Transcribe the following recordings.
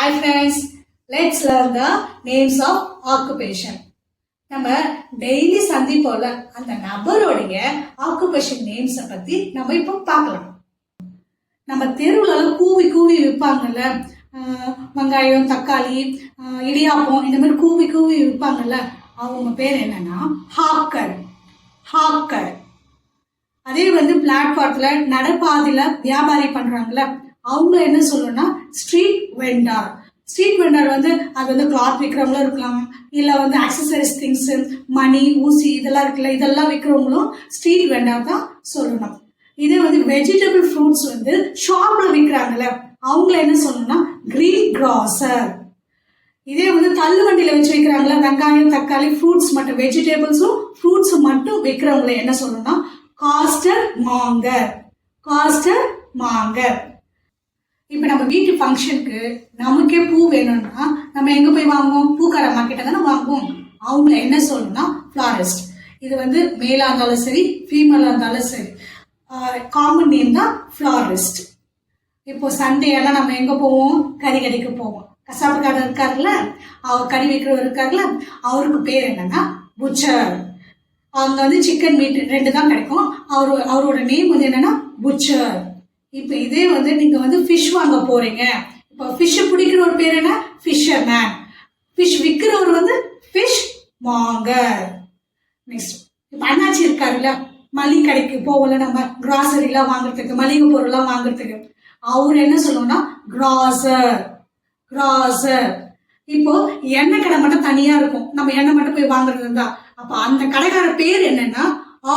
Hi friends let's learn the names of occupation நம்ம daily சந்திப்போம்ல அந்த நபருடைய ஆக்குபேஷன் நேம்ஸை பற்றி நம்ம இப்போ பார்க்கலாம். நம்ம தெருவில் கூவி கூவி விற்பாங்கல்ல வெங்காயம் தக்காளி இடியாப்பம் இந்த மாதிரி கூவி கூவி விற்பாங்கல்ல அவங்க பேர் என்னன்னா ஹாக்கர். ஹாக்கர். அதே வந்து பிளாட்ஃபார்த்தில் நடப்பாதையில் வியாபாரி பண்ணுறாங்களே அவங்க என்ன சொல்லணும்னா ஸ்ட்ரீட் வெண்டார் ஸ்ட்ரீட் வெண்டார் வந்து அது வந்து கிளாத் விற்கிறவங்களும் இருக்கலாம். இல்லை வந்து அக்சசரிஸ் திங்ஸ் மணி ஊசி இதெல்லாம் இருக்குல்ல இதெல்லாம் விற்கிறவங்களும் ஸ்ட்ரீட் வெண்டார் தான் சொல்லணும். இதே வந்து வெஜிடபிள் ஃப்ரூட்ஸ் வந்து ஷாப்ல விற்கிறாங்கல்ல அவங்கள என்ன சொல்லணும்னா கிரீன் கிராசர் இதே வந்து தள்ளுவண்டியில வச்சு வைக்கிறாங்களா வெங்காயம் தக்காளி ஃப்ரூட்ஸ் மட்டும் வெஜிடபிள்ஸும் ஃப்ரூட்ஸும் மட்டும் விற்கிறவங்கள என்ன சொல்லணும்னா காஸ்டர் மாங்கர் காஸ்டர் மாங்கர் இப்போ நம்ம வீட்டு ஃபங்க்ஷனுக்கு நமக்கே பூ வேணும்னா நம்ம எங்கே போய் வாங்குவோம்? பூக்கார மார்க்கெட்டை தானே வாங்குவோம். அவங்கள என்ன சொல்லணும்னா ஃப்ளாரிஸ்ட் இது வந்து மேலாக இருந்தாலும் சரி ஃபீமேலாக இருந்தாலும் சரி. காமன் நேம் தான் ஃப்ளாரிஸ்ட் இப்போ சண்டே எல்லாம் நம்ம எங்கே போவோம்? கறி கடைக்கு போவோம். கசாப்புக்காரர் இருக்காருல்ல? அவர் கறி வைக்கிறவர் இருக்காருல்ல? அவருக்கு பேர் என்னன்னா புச்சர் அங்க வந்து சிக்கன் மீட் ரெண்டு தான் கிடைக்கும். அவரு அவரோட நேம் வந்து என்னன்னா புச்சர் இப்போ இதே வந்து நீங்க வந்து ஃபிஷ் வாங்க போறீங்க. இப்போ ஃபிஷ் பிடிக்கிற ஒரு பேர் என்ன? ஃபிஷர் மேன் ஃபிஷ் விற்கிறவர் வந்து ஃபிஷ் மாங்கர் நெக்ஸ்ட் இப்போ அண்ணாச்சி இருக்காருல்ல மளிகை கடைக்கு போகல நம்ம. கிராசரிலாம் வாங்குறதுக்கு மளிகை பொருள்லாம் வாங்குறதுக்கு. அவர் என்ன சொல்லணும்னா கிராசர் கிராசர் இப்போ எண்ணெய் கடை மட்டும் தனியா இருக்கும். நம்ம எண்ணெய் மட்டும் போய் வாங்குறது இருந்தா. அப்ப அந்த கடைக்கார பேர் என்னன்னா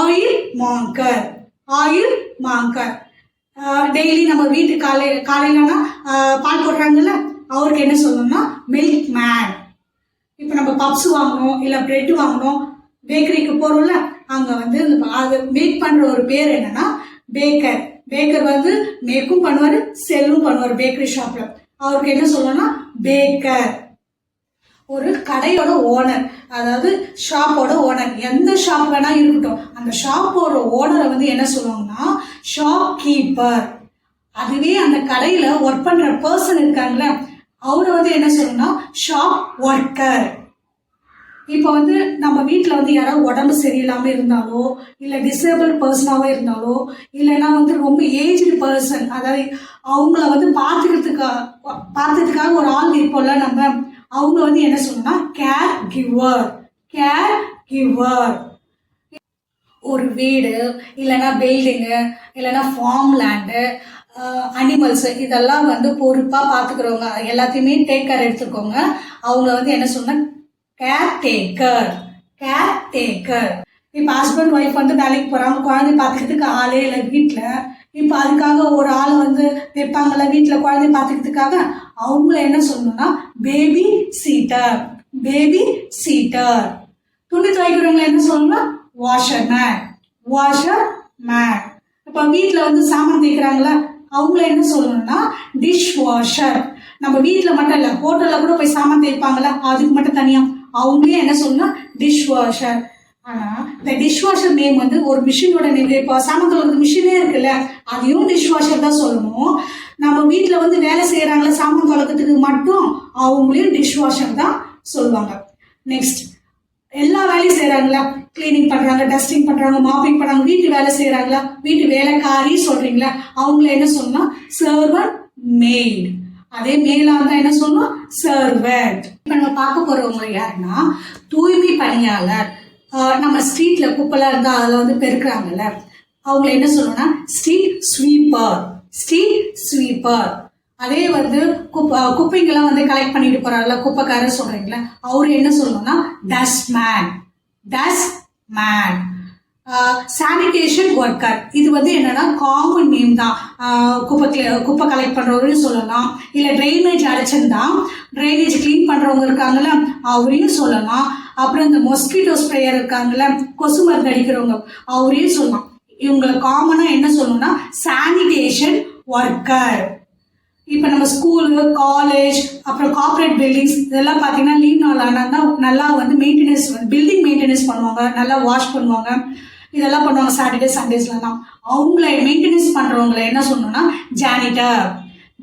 oil monger oil monger daily நம்ம வீட்டு காலை காலையிலனா பால் போடுறாங்கல்ல அவருக்கு என்ன சொல்லணும்னா மில்க் மேன் இப்போ நம்ம பப்ஸ் வாங்கணும் இல்லை பிரெட் வாங்கணும் பேக்கரிக்கு போகிறோம்ல அங்கே வந்து இந்த அது மேக் பண்ணுற ஒரு பேர் என்னன்னா பேக்கர் பேக்கர் வந்து மேக்கும் பண்ணுவார் செல்லும் பண்ணுவார் பேக்கரி ஷாப்பில் அவருக்கு என்ன சொல்லணும்னா பேக்கர் ஒரு கடையோட ஓனர் அதாவது ஷாப்போட ஓனர் எந்த ஷாப் வேணா இருக்கட்டும் அந்த ஷாப்போட ஓனரை வந்து என்ன சொல்லுவாங்கன்னா ஷாப் கீப்பர் அதுவே அந்த கடையில ஒர்க் பண்ற பர்சன் இருக்காங்கல்ல அவரை வந்து என்ன சொல்லணும்னா ஷாப் ஒர்க்கர் இப்போ வந்து நம்ம வீட்டில் வந்து யாராவது உடம்பு சரியில்லாமல் இருந்தாலோ இல்லை டிசேபிள் பர்சனாகவே இருந்தாலோ இல்லைன்னா வந்து ரொம்ப ஏஜ்டு பர்சன் அதாவது அவங்கள வந்து பார்த்துக்கிறதுக்காக பார்த்துக்கிறதுக்காக ஒரு ஆள் இருப்போம்ல நம்ம அவங்க வந்து என்ன சொல்லணும்னா கேர் கிவர் கேர் கிவர் ஒரு வீடு இல்லைன்னா பில்டிங்கு இல்லைன்னா ஃபார்ம் லேண்டு அனிமல்ஸு இதெல்லாம் வந்து பொறுப்பாக பார்த்துக்கிறவங்க எல்லாத்தையுமே டேக் கேர் எடுத்துக்கோங்க. அவங்க வந்து என்ன சொன்னால் கேர் டேக்கர் கேர் டேக்கர் இப்போ ஹஸ்பண்ட் ஒய்ஃப் வந்து வேலைக்கு போகிறாங்க குழந்தை பார்த்துக்கிறதுக்கு ஆளே இல்லை வீட்டில் இப்போ அதுக்காக ஒரு ஆள் வந்து வைப்பாங்கல்ல வீட்டில் குழந்தை பார்த்துக்கிறதுக்காக? அவங்கள என்ன சொல்லணும்னா பேபி சீட்டர் பேபி சீட்டர் துணி துவைக்கிறவங்க என்ன சொல்லணும்னா வாஷர் மேன் வாஷர் மேன் இப்போ வீட்டில் வந்து சாமான் தேய்க்கிறாங்களா அவங்கள என்ன சொல்லணும்னா டிஷ் வாஷர் நம்ம வீட்டில் மட்டும் இல்லை ஹோட்டலில் கூட போய் சாமான் தேய்ப்பாங்களா அதுக்கு மட்டும் தனியாக அவங்களே என்ன சொல்லணும்னா டிஷ் வாஷர் ஆனால் இந்த டிஷ்வாஷர் நேம் வந்து ஒரு மிஷினோட நேம் இப்போ சாமான் தொழுகிற மிஷினே இருக்குல்ல அதையும் டிஷ்வாஷர் தான் சொல்லணும். நம்ம வீட்டில் வந்து வேலை செய்கிறாங்களா சாமான் தொலைக்கிறதுக்கு மட்டும் அவங்களையும் டிஷ்வாஷர் தான் சொல்லுவாங்க. நெக்ஸ்ட் எல்லா வேலையும் செய்கிறாங்களா க்ளீனிங் பண்ணுறாங்க டஸ்டிங் பண்ணுறாங்க மாப்பிங் பண்ணுறாங்க வீட்டு வேலை செய்கிறாங்களா வீட்டு வேலைக்காரி சொல்கிறீங்களா அவங்கள என்ன சொல்லணும் சர்வர் மெய்ட் அதே மேலா இருந்தா என்ன சொல்லணும் சர்வெண்ட் இப்போ நம்ம பார்க்க போறவங்க யாருன்னா தூய்மை பணியாளர். நம்ம ஸ்ட்ரீட்ல குப்பெல்லாம் இருந்தா அதில் வந்து பெருக்குறாங்கல்ல. அவங்கள என்ன சொல்லணும்னா ஸ்ட்ரீட் ஸ்வீப்பர் ஸ்ட்ரீட் ஸ்வீப்பர் அதே வந்து குப்பை குப்பைங்கெல்லாம் வந்து கலெக்ட் பண்ணிட்டு போறாருல குப்பைக்காரர் சொல்றீங்களா அவர் என்ன சொல்லணும்னா dustman dustman sanitation worker இது வந்து என்னன்னா காமன் நேம் தான். குப்பை குப்பை கலெக்ட் பண்றவரையும் சொல்லலாம். இல்லை ட்ரைனேஜ் அடைச்சிருந்தா ட்ரைனேஜ் க்ளீன் பண்றவங்க இருக்காங்கல்ல அவரையும் சொல்லலாம். அப்புறம் இந்த மொஸ்கிட்டோ ஸ்ப்ரேயர் இருக்காங்கல்ல கொசு மருந்து அடிக்கிறவங்க அவரையும் சொல்லலாம் இவங்களை காமனா என்ன சொல்லணும்னா சானிடேஷன் ஒர்க்கர் இப்போ நம்ம ஸ்கூலு காலேஜ் அப்புறம் கார்பரேட் பில்டிங்ஸ் இதெல்லாம் பார்த்தீங்கன்னா லீவ் நாள் ஆனால் நல்லா வந்து மெயின்டெனன்ஸ் பில்டிங் மெயின்டெனன்ஸ் பண்ணுவாங்க நல்லா வாஷ் பண்ணுவாங்க. இதெல்லாம் பண்ணுவாங்க சாட்டர்டே சண்டேஸ்லாம் அவங்கள மெயின்டெனன்ஸ் பண்ணுறவங்கள என்ன சொல்லணும்னா ஜானிட்டர்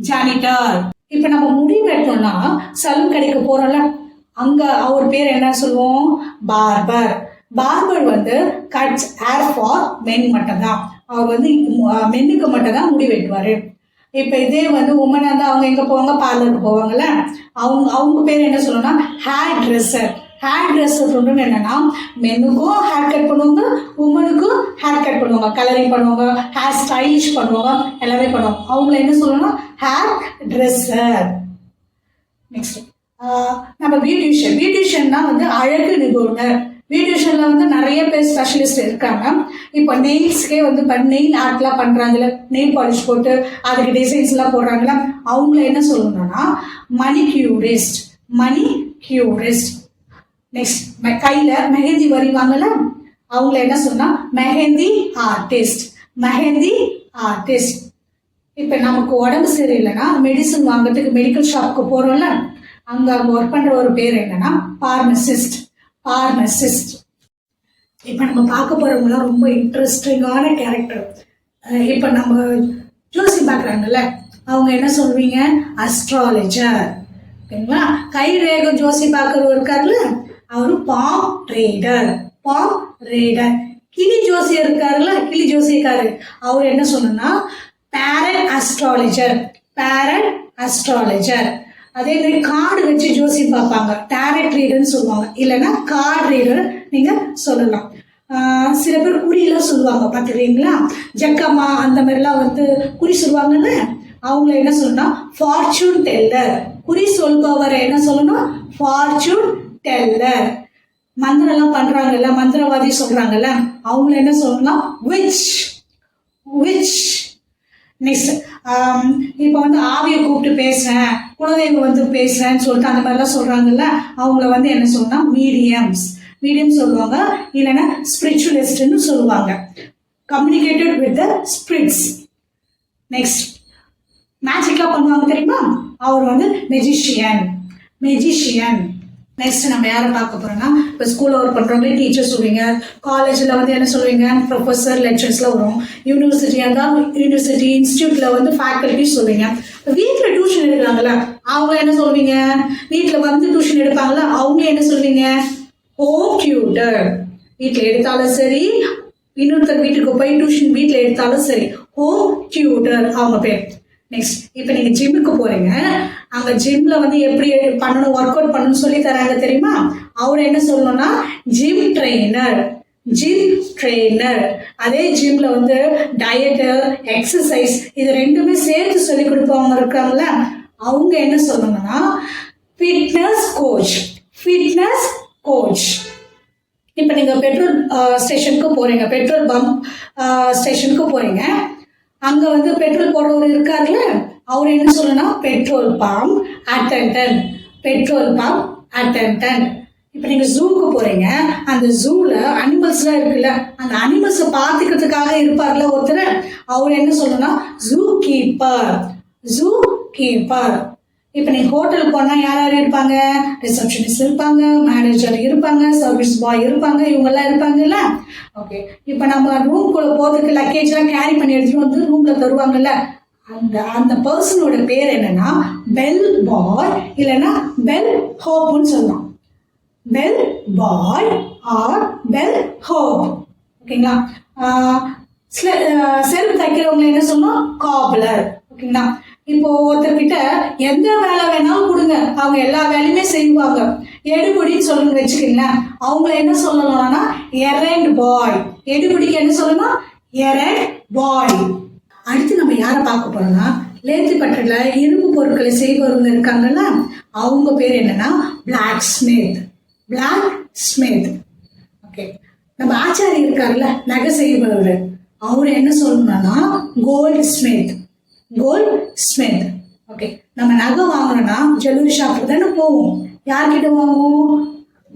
ஜானிட்டர் இப்போ நம்ம முடி வெட்டோம்னா சலூன் கடைக்கு போறோம்ல அங்க அவர் பேர் என்ன சொல்லுவோம்? பார்பர். பார்பர் வந்து கட்ஸ் ஹேர் ஃபார் மென் மட்டும்தான். அவர் வந்து மென்னுக்கு மட்டும்தான் முடி வெட்டுவாரு. இப்போ இதே வந்து உமனாக இருந்தால் அவங்க எங்கே போவாங்க? பார்லருக்கு போவாங்கல்ல? அவங்க அவங்க பேர் என்ன சொல்லணும்னா ஹேர் ட்ரெஸ்ஸர் ஹேர் ட்ரெஸ்ஸர் சொல்றது என்னன்னா மென்னுக்கும் ஹேர் கட் பண்ணுவாங்க உமனுக்கும் ஹேர் கட் பண்ணுவாங்க. கலரிங் பண்ணுவாங்க ஹேர் ஸ்டைலிஷ் பண்ணுவாங்க எல்லாமே பண்ணுவாங்க. அவங்கள என்ன சொல்லணும்னா ஹேர் ட்ரெஸ்ஸர் நெக்ஸ்ட் நம்ம பியூட்டிஷியன் பியூட்டிஷியன்னா வந்து அழகு நிபுணர் பியூட்டிஷியன்ல வந்து நிறைய பேர் ஸ்பெஷலிஸ்ட் இருக்காங்க. இப்போ நெயில்ஸ்க்கே வந்து நெயில் ஆர்ட்லாம் பண்ணுறாங்கல்ல நெயில் பாலிஷ் போட்டு அதுக்கு டிசைன்ஸ்லாம் போடுறாங்கல்ல. அவங்கள என்ன சொல்லணும்னா மணி கியூரிஸ்ட் மணி கியூரிஸ்ட் நெக்ஸ்ட் கையில் மெஹந்தி வரைவாங்கல்ல அவங்கள என்ன சொன்னா மெஹந்தி ஆர்டிஸ்ட் மெஹந்தி ஆர்டிஸ்ட் இப்போ நமக்கு உடம்பு சரியில்லைன்னா மெடிசன் வாங்குறதுக்கு மெடிக்கல் ஷாப்புக்கு போகிறோம்ல அங்கே அங்கே ஒர்க் பண்ணுற ஒரு பேர் என்னன்னா பார்மசிஸ்ட் பார்மசிஸ்ட் இப்போ நம்ம பார்க்க போகிறவங்களாம் ரொம்ப இன்ட்ரெஸ்டிங்கான கேரக்டர் இப்போ நம்ம ஜோசி பார்க்குறாங்கல்ல அவங்க என்ன சொல்வீங்க? அஸ்ட்ராலஜர் ஓகேங்களா கைரேகம் ஜோசி பார்க்குறவர் இருக்கார்ல அவரு பாம் ரேடர் பாம் ரேடர் கிளி ஜோசி இருக்காருல்ல கிளி ஜோசிக்காரு அவர் என்ன சொன்னா பேரட் அஸ்ட்ராலஜர் பேரட் அஸ்ட்ராலஜர் அதே மாதிரி கார்டு வச்சு ஜோசி பார்ப்பாங்க. டேரட் ரீடர்னு சொல்லுவாங்க. இல்லைன்னா கார்டு ரீடர் நீங்க சொல்லலாம். சில பேர் குறியெல்லாம் சொல்லுவாங்க பார்த்துக்கிறீங்களா ஜக்கம்மா அந்த மாதிரிலாம் வந்து குறி சொல்லுவாங்கல்ல? அவங்கள என்ன சொல்லணும் ஃபார்ச்சூன் டெல்லர் குறி சொல்பவரை என்ன சொல்லணும் ஃபார்ச்சூன் டெல்லர் மந்திரம்லாம் பண்றாங்கல்ல மந்திரவாதி சொல்றாங்கல்ல அவங்கள என்ன சொல்லணும் விச் விச் நெக்ஸ்ட் இப்போ வந்து ஆவியை கூப்பிட்டு பேசுறேன். குலதெய்வம் வந்து பேசுறேன்னு சொல்லிட்டு அந்த மாதிரிலாம் சொல்றாங்கல்ல அவங்கள வந்து என்ன சொல்லணும் மீடியம்ஸ் மீடியம் சொல்லுவாங்க இல்லைன்னா ஸ்பிரிச்சுவலிஸ்ட்னு சொல்லுவாங்க. Communicated with the spirits next மேஜிக்லாம் பண்ணுவாங்க தெரியுமா? அவர் வந்து மெஜிஷியன் மெஜிஷியன் நெக்ஸ்ட் நம்ம யாரை பார்க்க போறோம்னா இப்போ ஸ்கூல்ல ஒர்க் பண்ணுறவங்களே டீச்சர் சொல்லுவீங்க காலேஜ்ல வந்து என்ன சொல்லுவீங்க ப்ரொஃபஸர் லெக்சர்ஸ்லாம் வரும். யூனிவர்சிட்டியாக இருந்தால் யூனிவர்சிட்டி இன்ஸ்டியூட்ல வந்து ஃபேக்கல்ட்டி சொல்லுவீங்க வீட்டில் டியூஷன் எடுக்கிறாங்கல்ல அவங்க என்ன சொல்லுவீங்க வீட்டில் வந்து டியூஷன் எடுப்பாங்களா அவங்க என்ன சொல்லுவீங்க ஹோம் oh, டியூட்டர் வீட்டில் எடுத்தாலும் சரி இன்னொருத்தர் வீட்டுக்கு போய் டியூஷன் வீட்டில் எடுத்தாலும் சரி. Oh, ஹோம் டியூட்டர் அவங்க பேர். நெக்ஸ்ட் இப்போ நீங்கள் ஜிம்முக்கு போறீங்க. அங்கே ஜிம்ல வந்து எப்படி பண்ணணும் ஒர்க் அவுட் பண்ணணும்னு சொல்லி தராங்க தெரியுமா? அவர் என்ன சொல்லணும்னா ஜிம் ட்ரெயினர் ஜிம் ட்ரெயினர் அதே ஜிம்ல வந்து டயட்டு எக்ஸசைஸ் இது ரெண்டுமே சேர்த்து சொல்லி கொடுப்பவங்க இருக்காங்கல்ல அவங்க என்ன சொல்லணும்னா ஃபிட்னஸ் கோச் ஃபிட்னஸ் கோச் இப்போ நீங்கள் பெட்ரோல் ஸ்டேஷனுக்கு போகிறீங்க பெட்ரோல் பம்ப் ஸ்டேஷனுக்கு போகிறீங்க அங்கே வந்து பெட்ரோல் போடுறவர் இருக்காருல்ல அவர் என்ன சொல்லணும் petrol pump attendant petrol pump attendant இப்போ நீங்கள் ஜூக்கு போகிறீங்க அந்த ஜூவில் அனிமல்ஸ்லாம் இருக்குல்ல அந்த அனிமல்ஸை பார்த்துக்கிறதுக்காக இருப்பார்ல ஒருத்தர். அவர் என்ன சொல்லணும்னா ஜூ கீப்பர் ஜூ கீப்பர் இப்போ நீங்கள் ஹோட்டல் போனால் யார் யார் இருப்பாங்க? ரிசப்ஷனிஸ்ட் இருப்பாங்க மேனேஜர் இருப்பாங்க சர்வீஸ் பாய் இருப்பாங்க இவங்கெல்லாம் இருப்பாங்கல்ல. ஓகே இப்போ நம்ம ரூம்குள்ளே போகிறதுக்கு லக்கேஜ்லாம் கேரி பண்ணி எடுத்துகிட்டு வந்து ரூமில் தருவாங்கல்ல. அந்த அந்த பர்சனோட பேர் என்னன்னா பெல் பாய் இல்லைன்னா பெல் ஹோப்னு சொல்லலாம். Bell bye or bell hope ஓகேங்களா? சில- ஆஹ் செருப்பு என்ன சொல்லணும்? காப்லர் ஓகேங்களா? இப்போ ஒருத்தர்கிட்ட எந்த வேலை வேணாலும் கொடுங்க. அவங்க எல்லா வேலையுமே செய்வாங்க. எடுபடின்னு சொல்லுங்க வச்சுக்கோங்களேன். அவங்கள என்ன சொல்லணும்னா எரண்ட் பாய் எடுபடிக்கு என்ன சொல்லணும்? எரண்ட் பாய் அடுத்து யாரை பார்க்க போறோம்னா லேத்தி பட்டல இரும்பு பொருட்களை செய்பவங்க இருக்காங்கல்ல அவங்க பேர் என்னன்னா blacksmith blacksmith okay நம்ம ஆச்சாரி இருக்காருல்ல நகை செய்பவர். அவர் என்ன சொல்லணும்னா goldsmith goldsmith okay நம்ம நகை வாங்கணும்னா ஜுவல்லரி ஷாப்புக்கு தானே போவோம். யார்கிட்ட வாங்குவோம்?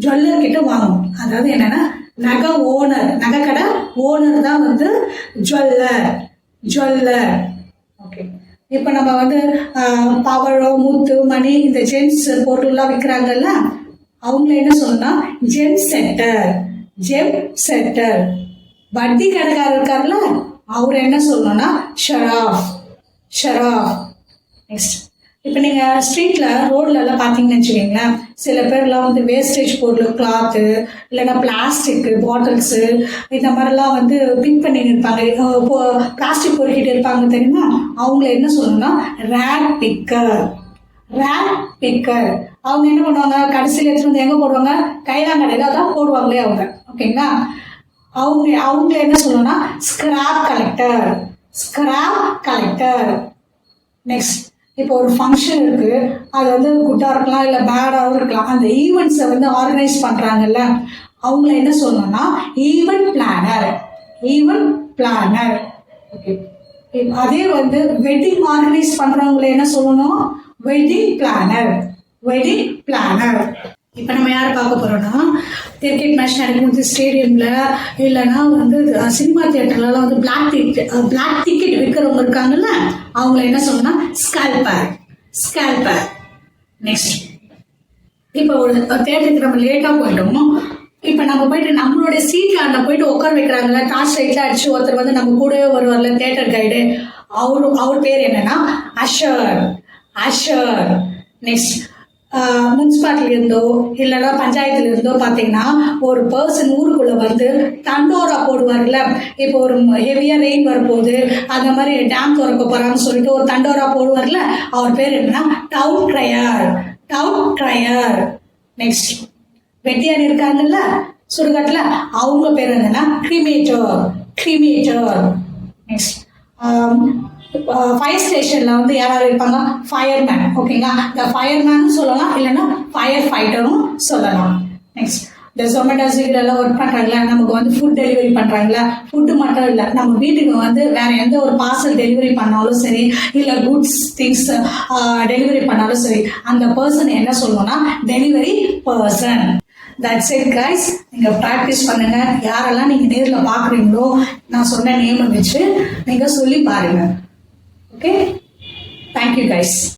ஜுவல்லர் கிட்ட வாங்குவோம். அதாவது என்னன்னா நகை ஓனர் நகை கடை ஓனர் தான் வந்து ஜுவல்லர் ஜுவல்லர் இப்போ நம்ம வந்து பவழம் முத்து மணி இந்த ஜென்ஸ் பொருள்லாம் விற்கிறாங்கல்ல அவங்கள என்ன சொல்லணும்னா ஜெம் சென்டர் ஜெம் சென்டர் வட்டி கடைக்காரர் இருக்கார்ல அவர் என்ன சொல்லணும்னா ஷராஃப் ஷராஃப் நெக்ஸ்ட் இப்போ நீங்கள் ஸ்ட்ரீட்டில் ரோட்ல எல்லாம் பார்த்தீங்கன்னு வச்சுக்கோங்களேன் சில பேர்லாம் வந்து வேஸ்டேஜ் பொருள் கிளாத்து இல்லைன்னா பிளாஸ்டிக்கு பாட்டில்ஸு இந்த மாதிரிலாம் வந்து பிக் பண்ணி இருப்பாங்க. பிளாஸ்டிக் பொறுக்கிட்டு இருப்பாங்க தெரியுமா? அவங்கள என்ன சொல்லணும்னா ரேக் பிக்கர் ரேக் பிக்கர் அவங்க என்ன பண்ணுவாங்க? கடைசியில் எடுத்து வந்து எங்கே போடுவாங்க? கைலாங்கடையில் அதான் போடுவாங்களே அவங்க. ஓகேங்களா? அவங்க அவங்க என்ன சொல்லணும்னா scrap collector scrap collector next இப்போ ஒரு ஃபங்க்ஷன் இருக்கு. அது வந்து குட்டாக இருக்கலாம் இல்லை பேடாகவும் இருக்கலாம். அந்த ஈவெண்ட்ஸை வந்து ஆர்கனைஸ் பண்ணுறாங்கல்ல அவங்கள என்ன சொல்லணும்னா event planner event planner okay அதே வந்து வெட்டிங் ஆர்கனைஸ் பண்ணுறவங்கள என்ன சொல்லணும்? வெட்டிங் பிளானர் வெட்டிங் பிளானர் இப்போ நம்ம யார் பார்க்க போறோம்னா கிரிக்கெட் மேட்ச் நடக்கும்போது ஸ்டேடியமில் இல்லைன்னா வந்து சினிமா தியேட்டர்லலாம் வந்து பிளாக் டிக்கெட் பிளாக் டிக்கெட் விற்கிறவங்க இருக்காங்கல்ல அவங்கள என்ன சொல்லணும்னா ஸ்கால்பர் ஸ்கால்பர் நெக்ஸ்ட் இப்போ ஒரு தேட்டருக்கு நம்ம லேட்டாக போயிட்டோம் இப்போ நம்ம போயிட்டு நம்மளோட சீட்டில் அந்த போயிட்டு உட்கார வைக்கிறாங்கல்ல டார்ச் லைட்டில் அடிச்சு ஒருத்தர் வந்து நம்ம கூடவே வருவார்ல தேட்டர் கைடு அவரு அவர் பேர் என்னன்னா அஷர் அஷர் நெக்ஸ்ட் முனிசிபாலிட்டில இருந்தோ இல்லைன்னா பஞ்சாயத்துல இருந்தோ பார்த்தீங்கன்னா ஒரு பர்சன் ஊருக்குள்ள வந்து தண்டோரா போடுவார்ல. இப்போ ஒரு ஹெவியாக ரெயின் வரப்போகுது அந்த மாதிரி டேம் திறக்க போகிறான்னு சொல்லிட்டு ஒரு தண்டோரா போடுவார்ல அவர் பேர் என்னன்னா town crier town crier next வெட்டியார் இருக்காங்கல்ல சுடுகாட்டில் அவங்க பேர் என்னன்னா கிரிமேட்டர் கிரிமேட்டர் நெக்ஸ்ட் ஃபயர் ஸ்டேஷனில் வந்து யாராவது இருப்பாங்க? ஃபயர்மேன் ஓகேங்களா இந்த ஃபயர்மேனும் சொல்லலாம் இல்லைன்னா ஃபயர் ஃபைட்டரும் சொல்லலாம். நெக்ஸ்ட் இந்த ஜொமேட்டோ எல்லாம் ஒர்க் பண்ணுறாங்களா நமக்கு வந்து ஃபுட் டெலிவரி பண்ணுறாங்களா ஃபுட்டு மட்டும் இல்லை நம்ம வீட்டுக்கு வந்து வேற எந்த ஒரு பார்சல் டெலிவரி பண்ணாலும் சரி இல்லை குட்ஸ் திங்ஸ் டெலிவரி பண்ணாலும் சரி அந்த பர்சன் என்ன சொல்லணும்னா delivery person that's it guys நீங்கள் ப்ராக்டிஸ் பண்ணுங்கள் யாரெல்லாம் நீங்கள் நேரில் பார்க்குறீங்களோ நான் சொன்ன நேமை வச்சு நீங்கள் சொல்லி பாருங்கள் பாருங்க ஓகே தேங்க்யூ கைஸ்